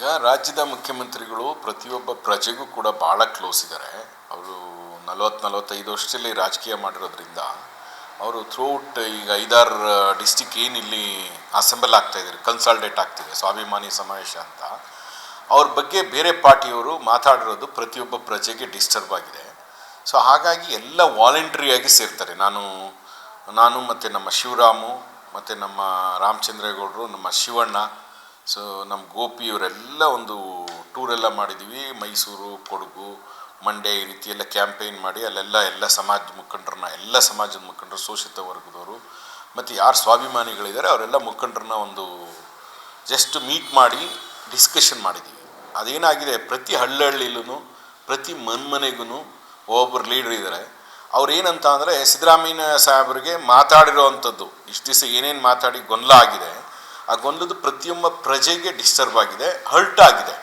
ಈಗ ರಾಜ್ಯದ ಮುಖ್ಯಮಂತ್ರಿಗಳು ಪ್ರತಿಯೊಬ್ಬ ಪ್ರಜೆಗೂ ಕೂಡ ಭಾಳ ಕ್ಲೋಸ್ ಇದ್ದಾರೆ ಅವರು ನಲವತ್ತು ನಲವತ್ತೈದು ವರ್ಷದಲ್ಲಿ ರಾಜಕೀಯ ಮಾಡಿರೋದ್ರಿಂದ ಅವರು ಥ್ರೂಔಟ್ ಈಗ ಐದಾರು ಡಿಸ್ಟಿಕ್ ಏನು ಇಲ್ಲಿ ಅಸೆಂಬಲ್ ಆಗ್ತಾ ಇದ್ದಾರೆ ಕನ್ಸಾಲ್ಟೇಟ್ ಆಗ್ತಿದೆ ಸ್ವಾಭಿಮಾನಿ ಸಮಾವೇಶ ಅಂತ. ಅವ್ರ ಬಗ್ಗೆ ಬೇರೆ ಪಾರ್ಟಿಯವರು ಮಾತಾಡಿರೋದು ಪ್ರತಿಯೊಬ್ಬ ಪ್ರಜೆಗೆ ಡಿಸ್ಟರ್ಬ್ ಆಗಿದೆ. ಸೊ ಹಾಗಾಗಿ ಎಲ್ಲ ವಾಲಂಟ್ರಿಯಾಗಿ ಸೇರ್ತಾರೆ. ನಾನು ನಾನು ಮತ್ತು ನಮ್ಮ ಶಿವರಾಮು, ಮತ್ತು ನಮ್ಮ ರಾಮಚಂದ್ರೇಗೌಡರು, ನಮ್ಮ ಶಿವಣ್ಣ ಸೊ ನಮ್ಮ ಗೋಪಿ ಇವರೆಲ್ಲ ಒಂದು ಟೂರೆಲ್ಲ ಮಾಡಿದ್ದೀವಿ ಮೈಸೂರು, ಕೊಡಗು, ಮಂಡ್ಯ ಈ ರೀತಿ ಎಲ್ಲ ಕ್ಯಾಂಪೇನ್ ಮಾಡಿ ಅಲ್ಲೆಲ್ಲ ಎಲ್ಲ ಸಮಾಜ ಮುಖಂಡರನ್ನ, ಎಲ್ಲ ಸಮಾಜದ ಮುಖಂಡರು ಶೋಷಿತ ವರ್ಗದವರು. ಮತ್ತು ಯಾರು ಸ್ವಾಭಿಮಾನಿಗಳಿದ್ದಾರೆ ಅವರೆಲ್ಲ ಮುಖಂಡರನ್ನ ಒಂದು ಜಸ್ಟ್ ಮೀಟ್ ಮಾಡಿ ಡಿಸ್ಕಷನ್ ಮಾಡಿದ್ದೀವಿ ಅದೇನಾಗಿದೆ? ಪ್ರತಿ ಹಳ್ಳಹಳ್ಳಿಲೂ ಪ್ರತಿ ಮನ್ಮನೆಗೂ ಒಬ್ಬರು ಲೀಡ್ರ್ ಇದ್ದಾರೆ ಅವ್ರು ಏನಂತ ಅಂದರೆ ಸಿದ್ದರಾಮಯ್ಯ ಸಾಹೇಬರಿಗೆ ಮಾತಾಡಿರೋ ಅಂಥದ್ದು ಇಷ್ಟು ದಿವಸ ಏನೇನು ಮಾತಾಡಿ ಗೊಂದಲ ಆಗಿದೆ. ಆ ಗೊಂದಲದ ಪ್ರತಿಯೊಬ್ಬ ಪ್ರಜೆಗೆ ಡಿಸ್ಟರ್ಬ್ ಆಗಿದೆ ಹರ್ಟ್ ಆಗಿದೆ.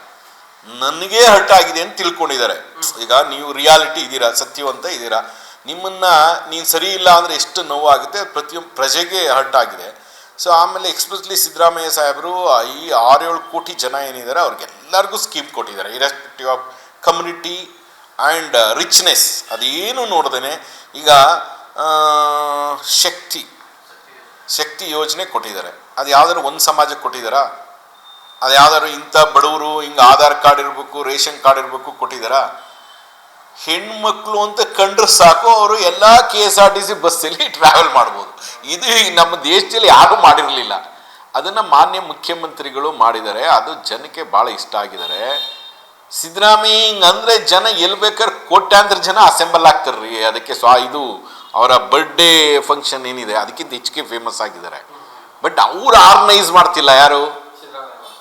ನನಗೆ ಹರ್ಟ್ ಆಗಿದೆ ಅಂತ ತಿಳ್ಕೊಂಡಿದ್ದಾರೆ. ಈಗ ನೀವು ರಿಯಾಲಿಟಿ ಇದ್ದೀರಾ, ಸತ್ಯವಂತ ಇದ್ದೀರಾ, ನಿಮ್ಮನ್ನ ನೀನು ಸರಿ ಇಲ್ಲ ಅಂದರೆ ಎಷ್ಟು ನೋವಾಗುತ್ತೆ ಪ್ರತಿಯೊಂದು ಪ್ರಜೆಗೆ ಹರ್ಟ್ ಆಗಿದೆ. ಸೊ ಆಮೇಲೆ ಎಕ್ಸ್ಪ್ರೆಸ್ಲಿ ಸಿದ್ದರಾಮಯ್ಯ ಸಾಹೇಬರು, ಈ ಆರೇಳು ಕೋಟಿ ಜನ ಏನಿದ್ದಾರೆ ಅವ್ರಿಗೆಲ್ಲರಿಗೂ ಸ್ಕೀಮ್ ಕೊಟ್ಟಿದ್ದಾರೆ. Irrespective of community and richness ಅದೇನು ನೋಡ್ದೇನೆ, ಈಗ ಶಕ್ತಿ. ಶಕ್ತಿ ಯೋಜನೆ ಕೊಟ್ಟಿದ್ದಾರೆ. ಅದು ಯಾವ್ದಾದ್ರು ಒಂದು ಸಮಾಜಕ್ಕೆ ಕೊಟ್ಟಿದ್ದಾರಾ? ಅದು ಯಾವ್ದಾದ್ರು ಇಂಥ ಬಡವರು ಹಿಂಗೆ ಆಧಾರ್ ಕಾರ್ಡ್ ಇರಬೇಕು, ರೇಷನ್ ಕಾರ್ಡ್ ಇರಬೇಕು ಕೊಟ್ಟಿದ್ದಾರಾ? ಹೆಣ್ಮಕ್ಳು ಅಂತ ಕಂಡ್ರೆ ಸಾಕು, ಅವರು ಎಲ್ಲ K S R T C ಬಸ್ಸಲ್ಲಿ ಟ್ರಾವೆಲ್ ಮಾಡ್ಬೋದು. ಇದು ನಮ್ಮ ದೇಶದಲ್ಲಿ ಯಾರೂ ಮಾಡಿರಲಿಲ್ಲ. ಅದನ್ನು ಮಾನ್ಯ ಮುಖ್ಯಮಂತ್ರಿಗಳು ಮಾಡಿದ್ದಾರೆ. ಅದು ಜನಕ್ಕೆ ಭಾಳ ಇಷ್ಟ ಆಗಿದ್ದಾರೆ. ಸಿದ್ದರಾಮಯ್ಯ ಹಿಂಗೆ ಅಂದರೆ ಜನ ಎಲ್ಲಿ ಬೇಕಾದ್ರೆ ಕೋಟ್ಯಾಂತರ ಜನ ಅಸೆಂಬಲ್ ಆಗ್ತಾರ್ರಿ. ಅದಕ್ಕೆ ಸ್ವಾ ಇದು ಅವರ ಬರ್ಡೇ ಫಂಕ್ಷನ್ ಏನಿದೆ, ಅದಕ್ಕಿಂತ ಹೆಚ್ಚಿಗೆ ಫೇಮಸ್ ಆಗಿದ್ದಾರೆ. ಬಟ್ ಅವ್ರು ಆರ್ಗನೈಸ್ ಮಾಡ್ತಿಲ್ಲ, ಯಾರು?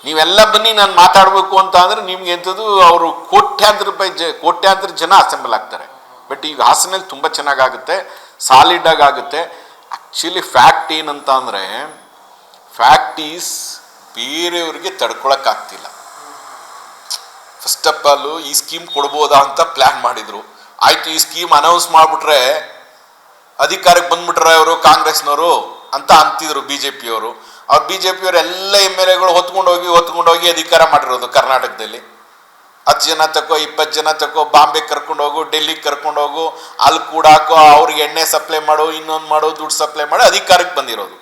ನೀವೆಲ್ಲ ಬನ್ನಿ, ನಾನು ಮಾತಾಡಬೇಕು ಅಂತ ಅಂದ್ರೆ ನಿಮ್ಗೆ ಎಂಥದ್ದು ಅವರು ಕೋಟ್ಯಾಂತರ ರೂಪಾಯಿ ಜ, ಕೋಟ್ಯಾಂತರ ಜನ ಅಸೆಂಬಲ್ ಆಗ್ತಾರೆ. ಬಟ್ ಈಗ ಹಾಸನಲ್ಲಿ ತುಂಬ ಚೆನ್ನಾಗಾಗುತ್ತೆ ಸಾಲಿಡ್ ಆಗಿ ಆಗುತ್ತೆ ಆ್ಯಕ್ಚುಲಿ ಫ್ಯಾಕ್ಟ್ ಏನಂತ ಅಂದರೆ ಫ್ಯಾಕ್ಟ್ ಈಸ್ ಬೇರೆಯವ್ರಿಗೆ ತಡ್ಕೊಳಕ್ಕಾಗ್ತಿಲ್ಲ ಫಸ್ಟ್ ಆಫ್ ಆಲ್ ಈ ಸ್ಕೀಮ್ ಕೊಡ್ಬೋದಾ ಅಂತ ಪ್ಲ್ಯಾನ್ ಮಾಡಿದ್ರು. ಆಯ್ತು, ಈ ಸ್ಕೀಮ್ ಅನೌನ್ಸ್ ಮಾಡಿಬಿಟ್ರೆ ಅಧಿಕಾರಕ್ಕೆ ಬಂದ್ಬಿಟ್ರೆ ಅವರು ಕಾಂಗ್ರೆಸ್ನವರು ಅಂತ ಅಂತಿದ್ರು ಬಿ ಜೆ ಪಿಯವರು ಅವ್ರು ಬಿ ಜೆ ಎಲ್ಲ ಎಂ ಎಲ್ ಎಗಳು ಹೊತ್ಕೊಂಡು ಹೋಗಿ ಹೊತ್ಕೊಂಡು ಹೋಗಿ ಅಧಿಕಾರ ಮಾಡಿರೋದು ಕರ್ನಾಟಕದಲ್ಲಿ. ಹತ್ತು ಜನ ತಕೋ, ಇಪ್ಪತ್ತು ಜನ ತಕೋ, ಬಾಂಬೆ ಕರ್ಕೊಂಡು ಹೋಗು ಡೆಲ್ಲಿಗೆ ಕರ್ಕೊಂಡು ಹೋಗು ಅಲ್ಲಿ ಕೂಡಾಕೋ ಅವ್ರಿಗೆ ಎಣ್ಣೆ ಸಪ್ಲೈ ಮಾಡು, ಇನ್ನೊಂದು ಮಾಡು, ದುಡ್ಡು ಸಪ್ಲೈ ಮಾಡಿ, ಅಧಿಕಾರಕ್ಕೆ ಬಂದಿರೋದು.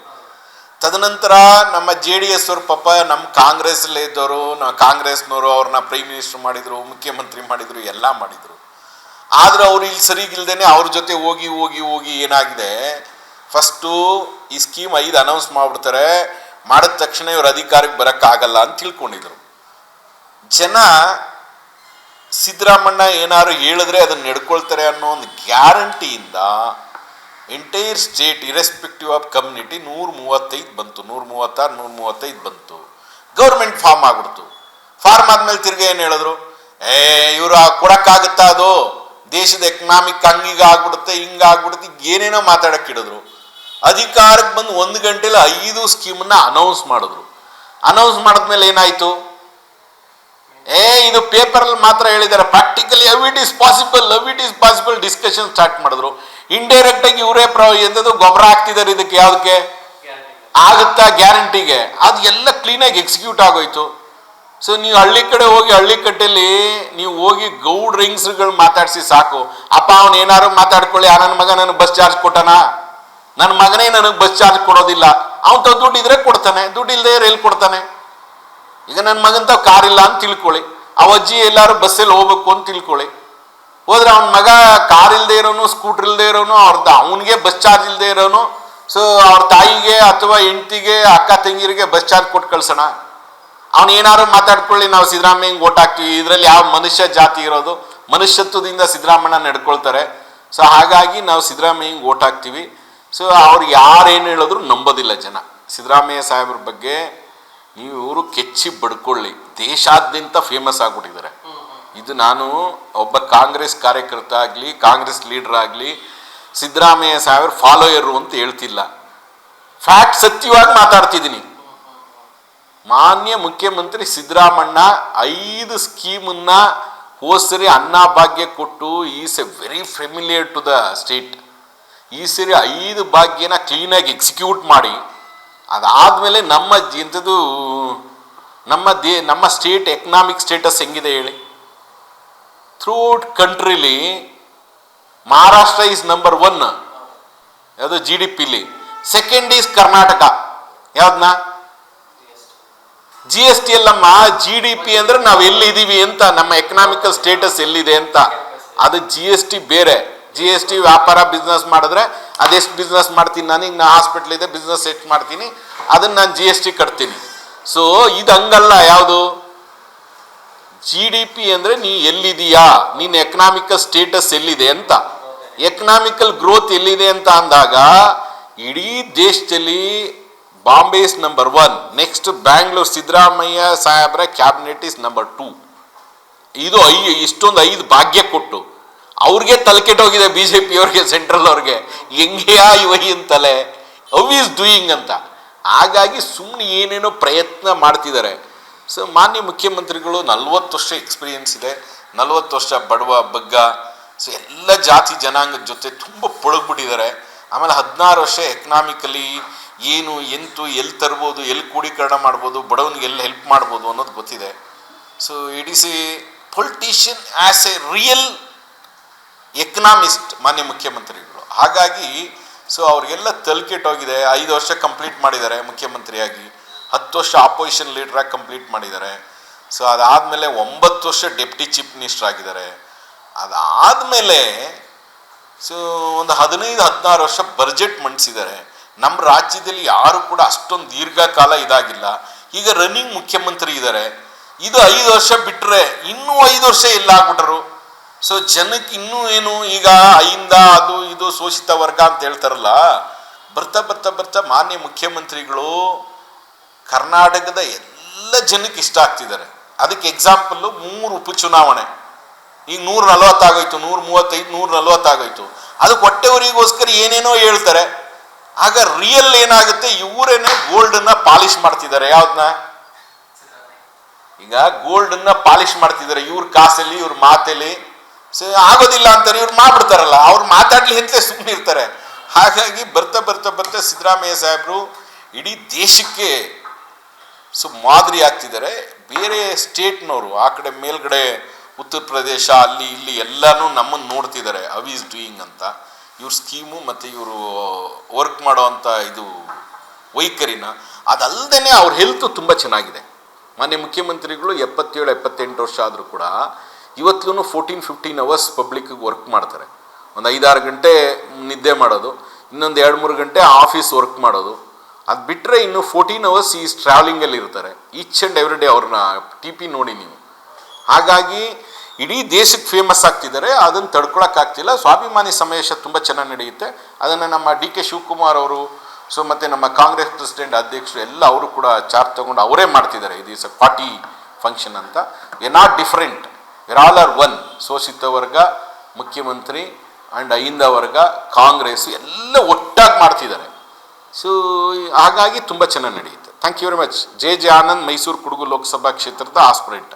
ತದನಂತರ ನಮ್ಮ ಜೆ ಡಿ ಎಸ್ ಅವ್ರ ಪಾಪ ನಮ್ಮ ಕಾಂಗ್ರೆಸ್ಲೇ ಇದ್ದವರು, ನಾ ಕಾಂಗ್ರೆಸ್ನವರು ಅವ್ರನ್ನ ಪ್ರೈಮ್ ಮಿನಿಸ್ಟರ್ ಮಾಡಿದರು, ಮುಖ್ಯಮಂತ್ರಿ ಮಾಡಿದರು, ಎಲ್ಲ ಮಾಡಿದ್ರು. ಆದ್ರೆ ಅವ್ರು ಇಲ್ಲಿ ಸರಿಗಿಲ್ದೇನೆ ಅವ್ರ ಜೊತೆ ಹೋಗಿ ಹೋಗಿ ಹೋಗಿ ಏನಾಗಿದೆ? ಫಸ್ಟು ಈ ಸ್ಕೀಮ್ ಐದು ಅನೌನ್ಸ್ ಮಾಡಿಬಿಡ್ತಾರೆ. ಮಾಡಿದ ತಕ್ಷಣ ಇವರು ಅಧಿಕಾರಕ್ಕೆ ಬರೋಕ್ಕಾಗಲ್ಲ ಅಂತ ತಿಳ್ಕೊಂಡಿದ್ರು. ಜನ ಸಿದ್ದರಾಮಣ್ಣ ಏನಾದ್ರು ಹೇಳಿದ್ರೆ ಅದನ್ನ ನಡ್ಕೊಳ್ತಾರೆ ಅನ್ನೋ ಒಂದು ಗ್ಯಾರಂಟಿಯಿಂದ entire state irrespective of community ನೂರ ಮೂವತ್ತೈದು ಬಂತು. ನೂರ ಮೂವತ್ತಾರು, ನೂರ ಮೂವತ್ತೈದು ಬಂತು. ಗೌರ್ಮೆಂಟ್ ಫಾರ್ಮ್ ಆಗ್ಬಿಡ್ತು. ಫಾರ್ಮ್ ಆದ್ಮೇಲೆ ತಿರ್ಗಿ ಏನು ಹೇಳಿದ್ರು? ಏ, ಇವರು ಕೊಡಕ್ಕಾಗುತ್ತಾ ಅದು? ದೇಶದ ಎಕನಾಮಿಕ್ ಹಂಗೀಗ ಆಗ್ಬಿಡುತ್ತೆ ಹಿಂಗ ಆಗ್ಬಿಡುತ್ತೆ ಏನೇನೋ ಮಾತಾಡಕ್ಕೆ ಇಡಿದ್ರು ಅಧಿಕಾರಕ್ಕೆ ಬಂದು ಒಂದು ಗಂಟೆಲಿ ಐದು ಸ್ಕೀಮ್ನ ಅನೌನ್ಸ್ ಮಾಡಿದ್ರು. ಅನೌನ್ಸ್ ಮಾಡಿದ್ಮೇಲೆ ಏನಾಯ್ತು? ಏ ಇದು ಪೇಪರಲ್ಲಿ ಮಾತ್ರ ಹೇಳಿದ್ದಾರೆ practically love it is possible love it is possible discussion start ಮಾಡಿದ್ರು. ಇಂಡೈರೆಕ್ಟ್ ಆಗಿ ಇವರೇ ಪ್ರ ಎಂಥದ್ದು ಗೊಬ್ಬರ ಹಾಕ್ತಿದ್ದಾರೆ ಇದಕ್ಕೆ ಯಾವುದಕ್ಕೆ? ಆಗುತ್ತಾ ಗ್ಯಾರಂಟಿಗೆ ಅದು ಎಲ್ಲ ಕ್ಲೀನಾಗಿ ಎಕ್ಸಿಕ್ಯೂಟ್ ಆಗೋಯ್ತು. ಸೊ ನೀವು ಹಳ್ಳಿ ಕಡೆ ಹೋಗಿ ಹಳ್ಳಿ ಕಟ್ಟೆಯಲ್ಲಿ ನೀವು ಹೋಗಿ ಗೌಡ್ ರಿಂಗ್ಸ್ಗಳು ಮಾತಾಡಿಸಿ ಸಾಕು. ಅಪ್ಪ, ಅವನು ಏನಾದ್ರು ಮಾತಾಡ್ಕೊಳ್ಳಿ. ಆ ನನ್ನ ಮಗ ನನಗೆ ಬಸ್ ಚಾರ್ಜ್ ಕೊಟ್ಟನ? ನನ್ನ ಮಗನೇ ನನಗೆ ಬಸ್ ಚಾರ್ಜ್ ಕೊಡೋದಿಲ್ಲ. ಅವನ್ ತಾವು ದುಡ್ಡು ಇದ್ರೆ ಕೊಡ್ತಾನೆ. ದುಡ್ಡು ಇಲ್ಲದೆ ರೈಲ್ ಕೊಡ್ತಾನೆ? ಈಗ ನನ್ನ ಮಗನ್ ತಾವ್ ಕಾರ್ ಇಲ್ಲ ಅಂತ ತಿಳ್ಕೊಳ್ಳಿ. ಅವ ಅಜ್ಜಿ ಎಲ್ಲಾರು ಬಸ್ಸಲ್ಲಿ ಹೋಗ್ಬೇಕು ಅಂತ ತಿಳ್ಕೊಳ್ಳಿ. ಹೋದ್ರೆ ಅವನ ಮಗ ಕಾರ್ ಇಲ್ಲದೆ ಇರೋನು, ಸ್ಕೂಟರ್ ಇಲ್ಲದೆ ಇರೋನು ಅವ್ರದ್ದು ಅವನಿಗೆ ಬಸ್ ಚಾರ್ಜ್ ಇಲ್ಲದೆ ಇರೋನು. ಸೊ ಅವ್ರ ತಾಯಿಗೆ ಅಥವಾ ಹೆಂಡತಿಗೆ, ಅಕ್ಕ, ತಂಗಿರಿಗೆ ಬಸ್ ಚಾರ್ಜ್ ಕೊಟ್ಟು ಕಳ್ಸೋಣ. ಅವ್ನು ಏನಾದ್ರು ಮಾತಾಡ್ಕೊಳ್ಳಿ, ನಾವು ಸಿದ್ದರಾಮಯ್ಯಂಗೆ ಓಟ್ ಹಾಕ್ತೀವಿ. ಇದರಲ್ಲಿ ಯಾವ ಮನುಷ್ಯ ಜಾತಿ ಇರೋದು, ಮನುಷ್ಯತ್ವದಿಂದ ಸಿದ್ದರಾಮಣ್ಣ ನಡ್ಕೊಳ್ತಾರೆ. ಸೊ ಹಾಗಾಗಿ ನಾವು ಸಿದ್ದರಾಮಯ್ಯಂಗೆ ಓಟ್ ಹಾಕ್ತೀವಿ. ಸೊ ಅವ್ರು ಯಾರೇನು ಹೇಳಿದ್ರು ನಂಬೋದಿಲ್ಲ ಜನ. ಸಿದ್ದರಾಮಯ್ಯ ಸಾಹೇಬ್ರ ಬಗ್ಗೆ ನೀವು ಇವರು ಕೆಚ್ಚಿ ಬಡ್ಕೊಳ್ಳಿ. ದೇಶಾದ್ಯಂತ ಫೇಮಸ್ ಆಗ್ಬಿಟ್ಟಿದ್ದಾರೆ. ಇದು ನಾನು ಒಬ್ಬ ಕಾಂಗ್ರೆಸ್ ಕಾರ್ಯಕರ್ತ ಆಗಲಿ, ಕಾಂಗ್ರೆಸ್ ಲೀಡರ್ ಆಗಲಿ, ಸಿದ್ದರಾಮಯ್ಯ ಸಾಹೇಬ್ರ ಫಾಲೋಯರು ಅಂತ ಹೇಳ್ತಿಲ್ಲ. ಫ್ಯಾಕ್ಟ್ ಸತ್ಯವಾಗಿ ಮಾತಾಡ್ತಿದ್ದೀನಿ. ಮಾನ್ಯ ಮುಖ್ಯಮಂತ್ರಿ ಸಿದ್ದರಾಮಣ್ಣ ಐದು ಸ್ಕೀಮನ್ನ ಹೋಸರಿ ಸರಿ ಅನ್ನ ಭಾಗ್ಯ ಕೊಟ್ಟು, is a very familiar to the state. ಈ ಸರಿ ಐದು ಭಾಗ್ಯನ ಕ್ಲೀನಾಗಿ ಎಕ್ಸಿಕ್ಯೂಟ್ ಮಾಡಿ. ಅದಾದಮೇಲೆ ನಮ್ಮ ಎಂಥದ್ದು, ನಮ್ಮ ದೇ, ನಮ್ಮ ಸ್ಟೇಟ್ ಎಕನಾಮಿಕ್ ಸ್ಟೇಟಸ್ ಹೆಂಗಿದೆ ಹೇಳಿ. ಥ್ರೂಔಟ್ ಕಂಟ್ರಿಲಿ ಮಹಾರಾಷ್ಟ್ರ ಈಸ್ ನಂಬರ್ ಒನ್. ಯಾವುದು ಜಿ ಡಿ ಪಿಲಿ ಸೆಕೆಂಡ್ ಈಸ್ ಕರ್ನಾಟಕ ಯಾವ್ದನ್ನ ಜಿ ಎಸ್ ಟಿ ಅಲ್ಲಮ್ಮ ಜಿ ಡಿ ಪಿ ಅಂದ್ರೆ ನಾವು ಎಲ್ಲಿದ್ದೀವಿ ಅಂತ, ನಮ್ಮ ಎಕನಾಮಿಕಲ್ ಸ್ಟೇಟಸ್ ಎಲ್ಲಿದೆ ಅಂತ. ಅದು ಜಿ ಎಸ್ ಟಿ ಬೇರೆ. ಜಿ ಎಸ್ ಟಿ ವ್ಯಾಪಾರ ಬಿಸ್ನೆಸ್ ಮಾಡಿದ್ರೆ ಅದೆಷ್ಟು ಬಿಸ್ನೆಸ್ ಮಾಡ್ತೀನಿ ನಾನು? ಈಗ ನಾ ಹಾಸ್ಪಿಟ್ಲ್ ಇದೆ ಬಿಸ್ನೆಸ್ ಎಷ್ಟು ಮಾಡ್ತೀನಿ. ಅದನ್ನ ನಾನು ಜಿ ಎಸ್ ಟಿ ಕಟ್ತೀನಿ. ಸೊ ಇದು ಹಂಗಲ್ಲ, ಯಾವುದು? ಜಿ ಡಿ ಪಿ ಅಂದರೆ ನೀ ಎಲ್ಲಿದೀಯಾ ನಿನ್ನ ಎಕನಾಮಿಕಲ್ ಸ್ಟೇಟಸ್ ಎಲ್ಲಿದೆ ಅಂತ. ಎಕನಾಮಿಕಲ್ ಗ್ರೋತ್ ಎಲ್ಲಿದೆ ಅಂತ ಅಂದಾಗ, ಇಡೀ ದೇಶದಲ್ಲಿ Bombay is number one next Bangalore Siddaramaiah ಸಾಹೇಬ್ರ ಕ್ಯಾಬಿನೆಟ್ ಇಸ್ ನಂಬರ್ ಟೂ ಇದು ಐ, ಇಷ್ಟೊಂದು ಐದು ಭಾಗ್ಯ ಕೊಟ್ಟು. ಅವ್ರಿಗೆ ತಲೆಕೆಟ್ಟೋಗಿದೆ ಬಿ ಜೆ ಪಿ ಅವ್ರಿಗೆ. ಸೆಂಟ್ರಲ್ ಅವ್ರಿಗೆ ಹೆಂಗೆ ಇವ ಅಂತಲೆ ಹೌ ಈಸ್ ಡೂಯಿಂಗ್ ಅಂತ. ಹಾಗಾಗಿ ಸುಮ್ಮನೆ ಏನೇನೋ ಪ್ರಯತ್ನ ಮಾಡ್ತಿದ್ದಾರೆ. ಸೊ ಮಾನ್ಯ ಮುಖ್ಯಮಂತ್ರಿಗಳು, ನಲ್ವತ್ತು ವರ್ಷ ಎಕ್ಸ್ಪೀರಿಯನ್ಸ್ ಇದೆ, ನಲ್ವತ್ತು ವರ್ಷ ಬಡವ, ಬಗ್ಗ. ಸೊ ಎಲ್ಲ ಜಾತಿ ಜನಾಂಗದ ಜೊತೆ ತುಂಬ ಪೊಳಗ್ಬಿಟ್ಟಿದ್ದಾರೆ. ಆಮೇಲೆ ಹದಿನಾರು ವರ್ಷ ಎಕನಾಮಿಕಲಿ ಏನು, ಎಂತು, ಎಲ್ಲಿ ತರ್ಬೋದು, ಎಲ್ಲಿ ಕೂಡೀಕರಣ ಮಾಡ್ಬೋದು, ಬಡವನಿಗೆ ಎಲ್ಲಿ ಹೆಲ್ಪ್ ಮಾಡ್ಬೋದು ಅನ್ನೋದು ಗೊತ್ತಿದೆ. So it is a politician as a real economist ಮಾನ್ಯ ಮುಖ್ಯಮಂತ್ರಿಗಳು. ಹಾಗಾಗಿ ಸೊ ಅವ್ರಿಗೆಲ್ಲ ತಲೆಕೆಟ್ಟೋಗಿದೆ ಐದು ವರ್ಷ ಕಂಪ್ಲೀಟ್ ಮಾಡಿದ್ದಾರೆ ಮುಖ್ಯಮಂತ್ರಿಯಾಗಿ. ಹತ್ತು ವರ್ಷ ಆಪೋಸಿಷನ್ ಲೀಡ್ರಾಗಿ ಕಂಪ್ಲೀಟ್ ಮಾಡಿದ್ದಾರೆ. ಸೊ ಅದಾದಮೇಲೆ ಒಂಬತ್ತು ವರ್ಷ ಡೆಪ್ಟಿ ಚೀಫ್ ಮಿನಿಸ್ಟರ್ ಆಗಿದ್ದಾರೆ. ಅದಾದಮೇಲೆ ಸೊ ಒಂದು ಹದಿನೈದು, ಹದಿನಾರು ವರ್ಷ ಬಜೆಟ್ ಮಂಡಿಸಿದ್ದಾರೆ. ನಮ್ಮ ರಾಜ್ಯದಲ್ಲಿ ಯಾರು ಕೂಡ ಅಷ್ಟೊಂದು ದೀರ್ಘಕಾಲ ಇದಾಗಿಲ್ಲ. ಈಗ ರನ್ನಿಂಗ್ ಮುಖ್ಯಮಂತ್ರಿ ಇದ್ದಾರೆ ಇದು ಐದು ವರ್ಷ ಬಿಟ್ಟರೆ ಇನ್ನೂ ಐದು ವರ್ಷ ಇಲ್ಲ ಆಗ್ಬಿಟ್ರು. ಸೊ ಜನಕ್ಕೆ ಇನ್ನೂ ಏನು ಈಗ ಐಂದ ಅದು ಇದು ಶೋಷಿತ ವರ್ಗ ಅಂತ ಹೇಳ್ತಾರಲ್ಲ, ಬರ್ತಾ ಬರ್ತಾ ಬರ್ತಾ ಮಾನ್ಯ ಮುಖ್ಯಮಂತ್ರಿಗಳು ಕರ್ನಾಟಕದ ಎಲ್ಲ ಜನಕ್ಕೆ ಇಷ್ಟ ಆಗ್ತಿದ್ದಾರೆ. ಅದಕ್ಕೆ ಎಕ್ಸಾಂಪಲ್ಲು ಮೂರು ಉಪಚುನಾವಣೆ. ಈಗ ನೂರ ನಲವತ್ತಾಗೋಯ್ತು, ನೂರ ಮೂವತ್ತೈದು, ನೂರ ನಲವತ್ತಾಗೋಯ್ತು. ಅದಕ್ಕೆ ಹೊಟ್ಟೆವರಿಗೋಸ್ಕರ ಏನೇನೋ ಹೇಳ್ತಾರೆ. ಆಗ ರಿಯಲ್ ಏನಾಗುತ್ತೆ? ಇವರೇನೆ ಗೋಲ್ಡನ್ನ ಪಾಲಿಶ್ ಮಾಡ್ತಿದ್ದಾರೆ. ಯಾವ್ದನ್ನ ಈಗ ಗೋಲ್ಡನ್ನ ಪಾಲಿಶ್ ಮಾಡ್ತಿದ್ದಾರೆ. ಇವ್ರ ಕಾಸಲ್ಲಿ, ಇವ್ರ ಮಾತಲ್ಲಿ. ಆಗೋದಿಲ್ಲ ಅಂತಾರೆ. ಇವ್ರು ಮಾಡ್ಬಿಡ್ತಾರಲ್ಲ. ಅವ್ರು ಮಾತಾಡ್ಲಿ ಅಂತಲೇ ಸುಮ್ಮನೆ ಇರ್ತಾರೆ. ಹಾಗಾಗಿ ಬರ್ತಾ ಬರ್ತಾ ಬರ್ತಾ ಸಿದ್ದರಾಮಯ್ಯ ಸಾಹೇಬರು ಇಡೀ ದೇಶಕ್ಕೆ ಸೊ, ಮಾದರಿ ಆಗ್ತಿದ್ದಾರೆ. ಬೇರೆ ಸ್ಟೇಟ್ನವರು, ಆ ಕಡೆ ಮೇಲ್ಗಡೆ ಉತ್ತರ ಪ್ರದೇಶ, ಅಲ್ಲಿ ಇಲ್ಲಿ ಎಲ್ಲನೂ ನಮ್ಮನ್ನು ನೋಡ್ತಿದ್ದಾರೆ. ಅವ್ ಈಸ್ ಡೂಯಿಂಗ್ ಅಂತ. ಇವ್ರ ಸ್ಕೀಮು ಮತ್ತು ಇವರು ವರ್ಕ್ ಮಾಡೋ ಅಂಥ ಇದು ವೈಖರಿನ ಅದಲ್ಲದೆ ಅವ್ರ ಹೆಲ್ತ್ ತುಂಬ ಚೆನ್ನಾಗಿದೆ. ಮಾನ್ಯ ಮುಖ್ಯಮಂತ್ರಿಗಳು ಎಪ್ಪತ್ತೇಳು, ಎಪ್ಪತ್ತೆಂಟು ವರ್ಷ ಆದರೂ ಕೂಡ ಇವತ್ತಲೂ ಫೋರ್ಟೀನ್ ಫಿಫ್ಟೀನ್ ಅವರ್ಸ್ ಪಬ್ಲಿಕ್ಗೆ ವರ್ಕ್ ಮಾಡ್ತಾರೆ. ಒಂದು ಐದಾರು ಗಂಟೆ ನಿದ್ದೆ ಮಾಡೋದು, ಇನ್ನೊಂದು ಎರಡು, ಮೂರು ಗಂಟೆ ಆಫೀಸ್ ವರ್ಕ್ ಮಾಡೋದು. ಅದು ಬಿಟ್ಟರೆ ಇನ್ನು ಫೋರ್ಟೀನ್ ಅವರ್ಸ್ ಈಸ್ ಟ್ರಾವೆಲಿಂಗಲ್ಲಿ ಇರ್ತಾರೆ ಈಚ್ ಆ್ಯಂಡ್ ಎವ್ರಿ ಡೇ ಅವ್ರನ್ನ ಟಿ ಪಿ ನೋಡಿ ನೀವು. ಹಾಗಾಗಿ ಇಡೀ ದೇಶಕ್ಕೆ ಫೇಮಸ್ ಆಗ್ತಿದ್ದಾರೆ, ಅದನ್ನು ತಡ್ಕೊಳಕ್ಕಾಗ್ತಿಲ್ಲ ಸ್ವಾಭಿಮಾನಿ ಸಮಾವೇಶ ತುಂಬ ಚೆನ್ನಾಗಿ ನಡೆಯುತ್ತೆ. ಅದನ್ನು ನಮ್ಮ ಡಿ ಕೆ ಶಿವಕುಮಾರ್ ಅವರು, ಸೊ ಮತ್ತು ನಮ್ಮ ಕಾಂಗ್ರೆಸ್ ಪ್ರೆಸಿಡೆಂಟ್ ಅಧ್ಯಕ್ಷರು ಎಲ್ಲ ಅವರು ಕೂಡ ಚಾರ್ಜ್ ತಗೊಂಡು ಅವರೇ ಮಾಡ್ತಿದ್ದಾರೆ. ಇದು ಇಸ್ ಅ ಪಾರ್ಟಿ ಫಂಕ್ಷನ್ ಅಂತ. A not different we're all are one ಶೋಷಿತ ವರ್ಗ, ಮುಖ್ಯಮಂತ್ರಿ ಆ್ಯಂಡ್ ಅಹಿಂದ ವರ್ಗ, ಕಾಂಗ್ರೆಸ್ ಎಲ್ಲ ಒಟ್ಟಾಗಿ ಮಾಡ್ತಿದ್ದಾರೆ. ಸೊ ಹಾಗಾಗಿ ತುಂಬ ಚೆನ್ನಾಗಿ ನಡೆಯುತ್ತೆ. Thank you very much J J Anand Mysuru Kodagu Lok Sabha ಕ್ಷೇತ್ರದ ಆಸ್ಪಿರೆಂಟ್.